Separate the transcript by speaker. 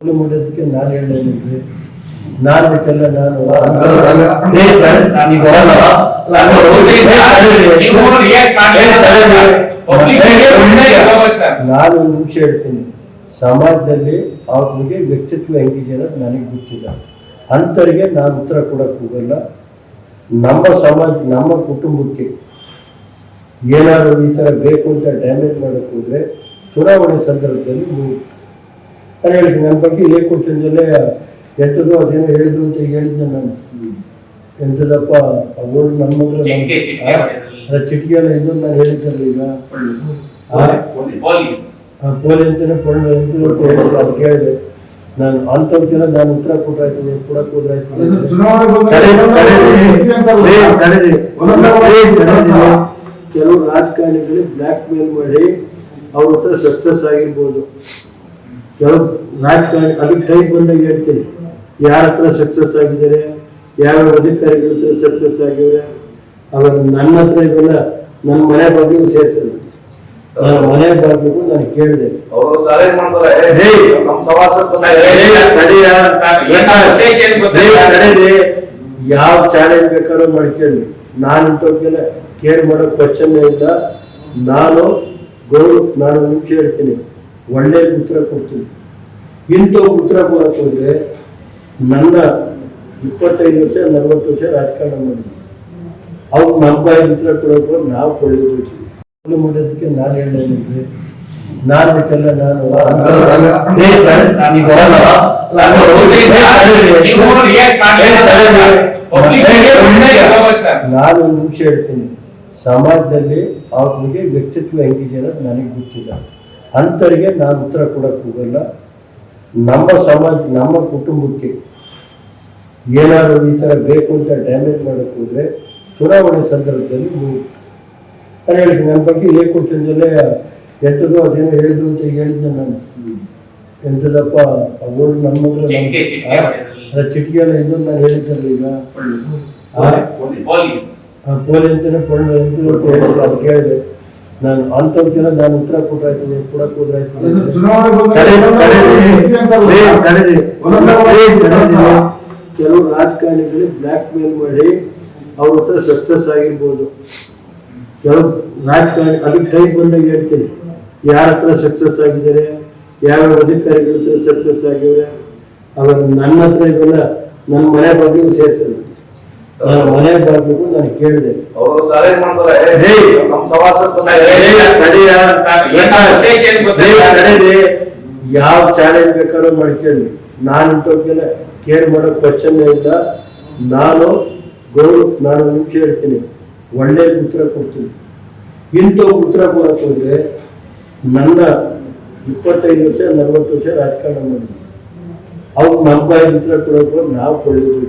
Speaker 1: ಮಾಡೋದಕ್ಕೆ ನಾನು ಹೇಳಿದ್ರೆ ನಾನು ಬೇಕಲ್ಲ ನಾನು.
Speaker 2: ನಾನು
Speaker 1: ಒಂದು ನಿಮಿಷ ಹೇಳ್ತೀನಿ. ಸಮಾಜದಲ್ಲಿ ಅವ್ರಿಗೆ ವ್ಯಕ್ತಿತ್ವ ಹೆಂಗಿದೆ ಅನ್ನೋದು ನನಗೆ ಗೊತ್ತಿಲ್ಲ. ಅಂಥವ್ರಿಗೆ ನಾನು ಉತ್ತರ ಕೊಡಕ್ಕೆ ಹೋಗಲ್ಲ. ನಮ್ಮ ಸಮಾಜ ನಮ್ಮ ಕುಟುಂಬಕ್ಕೆ ಏನಾದರೂ ಈ ಥರ ಬೇಕು ಅಂತ ಡ್ಯಾಮೇಜ್ ಮಾಡೋಕ್ಕೆ ಹೋದ್ರೆ ಚುನಾವಣೆ ಸಂದರ್ಭದಲ್ಲಿ ನೀವು ನಾನು ಹೇಳ್ತೀನಿ ನನ್ನ ಬಗ್ಗೆ ಏಕವಚನದಲ್ಲೇ ಎಂಥದ್ದು ಅದೇನೋ ಹೇಳಿದ್ರು ಅಂತ ಈಗ ಹೇಳಿದ್ದೆ ನಾನು ಎಂಥದಪ್ಪ ಅವರು ನಮ್ಮ ಮಗಳು
Speaker 2: ಹೊಡೆಯೋದ್ರಲ್ಲಿ.
Speaker 1: ಅದ ಚಿಟಿಕೆಲ್ಲ ಇದನ್ನು ನಾನು ಹೇಳಿದ್ದಲ್ಲ ಈಗ ಆ,
Speaker 2: ಪೋಲಿ.
Speaker 1: ಅಂತಾನೆ ಅಂತ ಹೇಳಿದ್ರು ಅದು ಕೇಳಿದೆ ನಾನು ಅಂಥವ್ಕೆಲ್ಲ ನಾನು ಉತ್ತರ ಕೊಟ್ಟಾಯ್ತು ಕೊಡಕ್ಕೆ ಕೂಡ. ಕೆಲವು ರಾಜಕಾರಣಿಗಳು ಬ್ಲ್ಯಾಕ್ ಮೇಲ್ ಮಾಡಿ ಅವ್ರ ಹತ್ರ ಸಕ್ಸಸ್ ಆಗಿರ್ಬೋದು ಕೆಲವು ರಾಜಕಾರಣಿ ಅದಕ್ಕೆ ಕೈ ಬಂದಾಗ ಹೇಳ್ತೀನಿ. ಯಾರ ಹತ್ರ ಸಕ್ಸಸ್ ಆಗಿದ್ದಾರೆ ಯಾವ ಅಧಿಕಾರಿಗಳ ಹತ್ರ ಸಕ್ಸಸ್ ಆಗಿದ್ದಾರೆ ಅವಾಗ ನನ್ನ ಹತ್ರ ಇವೆಲ್ಲ ನನ್ನ ಮನೆ ಬಾಗಿಲು ಸೇರ್ತಾರೆ ನನ್ನ ಮನೆ ಬಾಗಿಲು ನಾನು ಕೇಳಿದೆ. ಯಾವ ಚಾಲೆಂಜ್ ಬೇಕಾದ್ರೂ ಮಾಡ್ಕೊಳ್ಳಿ ನಾನು ಇಂಥವ್ರಿಗೆಲ್ಲ ಕೇರ್ ಮಾಡೋ ಕ್ವಶನ್ ಇಲ್ಲ ನಾನು ಗೌರವ ನಾನು ನಿಮಿಷ ಹೇಳ್ತೀನಿ. ಒಳ್ಳೆ ಉತ್ತರ ಕೊಡ್ತೀನಿ ಇಂಥ ಉತ್ತರ ಕೊಡಕ್ಕೆ ಹೋದ್ರೆ ನನ್ನ ಇಪ್ಪತ್ತೈದು ವರ್ಷ ನಲವತ್ತು ವರ್ಷ ರಾಜಕಾರಣ ಮಾಡಿದ್ವಿ ಅವ್ರು ನಮ್ಮ ಬಾಯಿ ಉತ್ತರ ಕೊಡೋಕೆ ನಾವು ಕೊಳ್ಳಿದ್ವಿ ಕೊಲೆ ಮಾಡೋದಕ್ಕೆ ನಾನು ಹೇಳಿದ್ರೆ ನಾನು ಬೇಕಲ್ಲ ನಾನು.
Speaker 2: ನಾನು
Speaker 1: ಒಂದು ನಿಮಿಷ ಹೇಳ್ತೀನಿ ಸಮಾಜದಲ್ಲಿ ಅವ್ರಿಗೆ ವ್ಯಕ್ತಿತ್ವ ಹೆಂಗಿದೆ ಅನ್ನೋದು ನನಗೆ ಗೊತ್ತಿಲ್ಲ ಅಂಥವ್ರಿಗೆ ನಾನು ಉತ್ತರ ಕೊಡಕ್ಕೆ ಹೋಗಲ್ಲ. ನಮ್ಮ ಸಮಾಜ ನಮ್ಮ ಕುಟುಂಬಕ್ಕೆ ಏನಾದರೂ ಈ ಥರ ಬೇಕು ಅಂತ ಡ್ಯಾಮೇಜ್ ಮಾಡಕ್ಕೆ ಹೋದರೆ ಚುನಾವಣೆ ಸಂದರ್ಭದಲ್ಲಿ ನಾನು ಹೇಳಿ ನನ್ನ ಬಗ್ಗೆ ಏಕವಚನದಲ್ಲೇ ಎಂಥದ್ದು ಅದೇನೋ ಹೇಳಿದ್ರು ಅಂತ ಹೇಳಿದ್ದೆ ನಾನು. ಎಂಥದಪ್ಪ ಅವರು
Speaker 2: ನಮ್ಮ.
Speaker 1: ಅದ ಚಿಟಿಕೆಲ್ಲ ಇದನ್ನು ನಾನು ಹೇಳಿದ್ದಲ್ಲ ಈಗ. ಆ,
Speaker 2: ಪೋಲಿ.
Speaker 1: ಅಂತಾನೆ ಕೊಂಡು ಅಂತ ಹೇಳಿದ್ರು ಅದು ಕೇಳಿದೆ ನಾನು ಅಂಥವ್ಕೆಲ್ಲ ನಾನು ಉತ್ತರ ಕೊಟ್ರಾಯ್ತೀನಿ ಕೂಡ. ಕೆಲವು ರಾಜಕಾರಣಿಗಳು ಬ್ಲ್ಯಾಕ್ ಮೇಲ್ ಮಾಡಿ ಅವ್ರ ಹತ್ರ ಸಕ್ಸಸ್ ಆಗಿರ್ಬೋದು. ಕೆಲವು ರಾಜಕಾರಣಿ ಅದಕ್ಕೆ ಟೈಪ್ ಬಂದಾಗ ಹೇಳ್ತೀನಿ. ಯಾರ ಹತ್ರ ಸಕ್ಸಸ್ ಆಗಿದ್ದಾರೆ ಯಾವ್ಯಾವ ಅಧಿಕಾರಿಗಳ ಹತ್ರ ಸಕ್ಸಸ್ ಆಗಿದ್ದಾರೆ ಅವಾಗ ನನ್ನ ಹತ್ರ ಇವೆಲ್ಲ ನನ್ನ ಮನೆ ಬಗ್ಗೆ ಸೇರ್ತಾರೆ ಮನೆ ಬಾಗಿಲು ನಾನು ಕೇಳಿದೆ.
Speaker 3: ಅವರು ಚಾಲೆಂಜ್ ಮಾಡ್ತಾರೆ ನಮ್ಮ ಸವಾಸಕ್ಕೆ
Speaker 1: ಯಾವ ಚಾಲೆಂಜ್ ಬೇಕಾದ್ರೂ ಮಾಡ್ಕೊಳ್ಳಿ ನಾನು ಇಂಥವ್ಕೆಲ್ಲ ಕೇರ್ ಮಾಡೋ ಕ್ವಶನ್ ಇಲ್ಲ. ನಾನು ಗೌರವ ನಾನು ಮುಂಚೆ ಹೇಳ್ತೀನಿ. ಒಳ್ಳೆ ಉತ್ತರ ಕೊಡ್ತೀನಿ. ಇಂಥ ಉತ್ತರ ಕೊಡಕ್ಕೆ ಹೋದ್ರೆ ನನ್ನ ಇಪ್ಪತ್ತೈದು ವರ್ಷ ನಲ್ವತ್ತು ವರ್ಷ ರಾಜಕಾರಣ ಮಾಡಿದ್ವಿ ಅವ್ರು ನಮ್ಮ ಬಾಯಿ ಉತ್ತರ ಕೊಡೋಕೆ ನಾವು ಕೊಳ್ಳಿದ್ವಿ